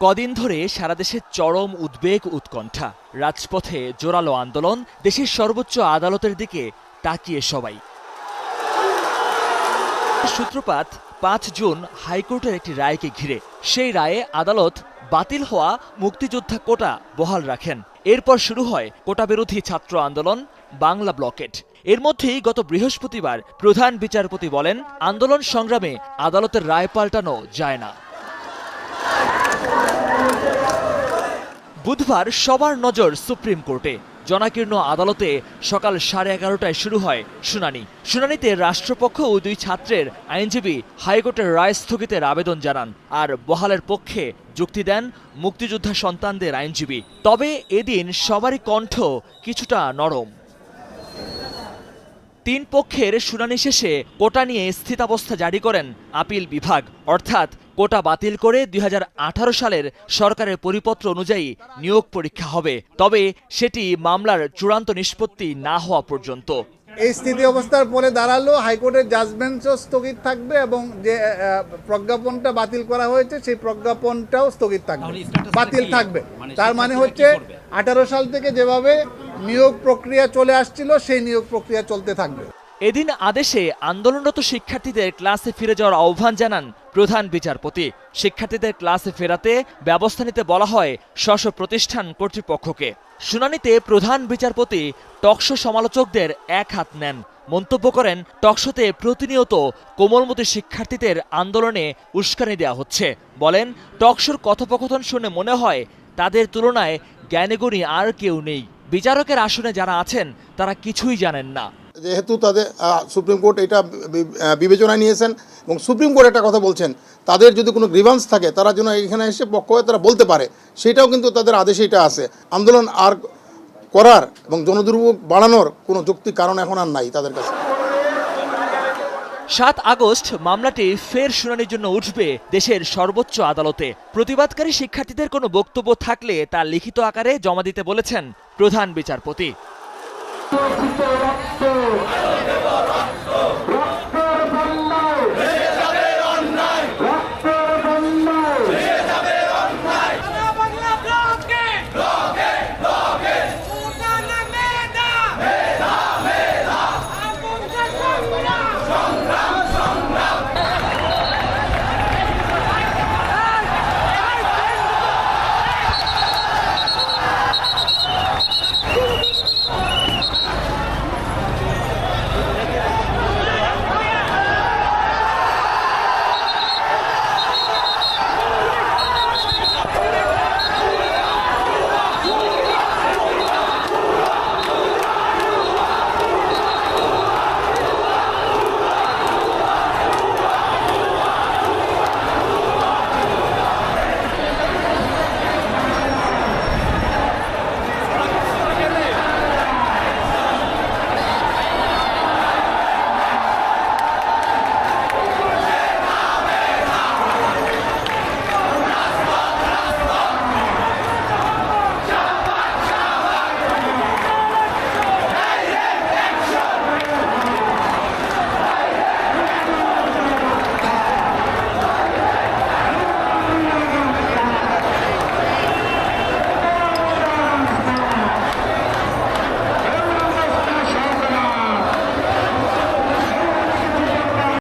কদিন ধরে সারা দেশে চরম উদ্বেগ, উৎকণ্ঠা। রাজপথে জোরালো আন্দোলন, দেশের সর্বোচ্চ আদালতের দিকে তাকিয়ে সবাই। সূত্রপাত, পাঁচ জুন হাইকোর্টের একটি রায়কে ঘিরে। সেই রায়ে আদালত বাতিল হওয়া মুক্তিযোদ্ধা কোটা বহাল রাখেন। এরপর শুরু হয় কোটাবিরোধী ছাত্র আন্দোলন, বাংলা ব্লকেট। এর মধ্যেই গত বৃহস্পতিবার প্রধান বিচারপতি বলেন, আন্দোলন সংগ্রামে আদালতের রায় পাল্টানো যায় না। বুধবার সবার নজর সুপ্রিম কোর্টে। জনাকীর্ণ আদালতে সকাল সাড়ে এগারোটায় শুরু হয় শুনানি। শুনানিতে রাষ্ট্রপক্ষ ও দুই ছাত্রের আইনজীবী হাইকোর্টের রায় স্থগিতের আবেদন জানান আর বহালের পক্ষে যুক্তি দেন মুক্তিযোদ্ধা সন্তানদের আইনজীবী। তবে এদিন সবারই কণ্ঠ কিছুটা নরম। তিন পক্ষের শুনানি শেষে কোটা নিয়ে স্থিতাবস্থা জারি করেন আপিল বিভাগ। অর্থাৎ কোটা বাতিল করে দুই সালের সরকারের পরিপত্র অনুযায়ী নিয়োগ পরীক্ষা হবে। তবে সেটি মামলার চূড়ান্ত নিষ্পত্তি না হওয়া পর্যন্ত। এই স্থিতি অবস্থার পরে দাঁড়াল হাইকোর্টের জাজমেন্টও স্থগিত থাকবে এবং যে প্রজ্ঞাপনটা বাতিল করা হয়েছে সেই প্রজ্ঞাপনটাও স্থগিত থাকবে। বাতিল থাকবে। মানে তার মানে হচ্ছে? আঠারো সাল থেকে যেভাবে নিয়োগ প্রক্রিয়া চলে আসছিল, সেই নিয়োগ প্রক্রিয়া চলতে থাকবে। এদিন আদেশে আন্দোলনরত শিক্ষার্থীদের ক্লাসে ফিরে যাওয়ার আহ্বান জানান প্রধান বিচারপতি। শিক্ষার্থীদের ক্লাসে ফেরাতে ব্যবস্থা নিতে বলা হয় স্ব প্রতিষ্ঠান কর্তৃপক্ষকে। শুনানিতে প্রধান বিচারপতি টকশো সমালোচকদের এক হাত নেন। মন্তব্য করেন, টকশোতে প্রতিনিয়ত কোমলমতি শিক্ষার্থীদের আন্দোলনে উস্কানি দেওয়া হচ্ছে। বলেন, টকশোর কথোপকথন শুনে মনে হয় তাদের তুলনায় জ্ঞানীগুণী আর কেউ নেই। বিচারকের আসনে যারা আছেন, তারা কিছুই জানেন না। যেহেতু তাদের সুপ্রিম কোর্ট এটা বিবেচনায় নিয়েছেন এবং সুপ্রিম কোর্ট একটা কথা বলছেন, তাদের যদি কোনো গ্রিভান্স থাকে, তারা যেন এখানে এসে পক্ষ হয়ে তারা বলতে পারে। সেটাও কিন্তু তাদের আদেশে এটা আছে। আন্দোলন আর করার এবং জনদুর্ভোগ বাড়ানোর কোনো যুক্তি কারণ এখন আর নাই তাদের কাছে। সাত আগস্ট মামলাটি ফের শুনানির জন্য উঠবে দেশের সর্বোচ্চ আদালতে। প্রতিবাদকারী শিক্ষার্থীদের কোনো বক্তব্য থাকলে তা লিখিত আকারে জমা দিতে বলেছেন প্রধান বিচারপতি।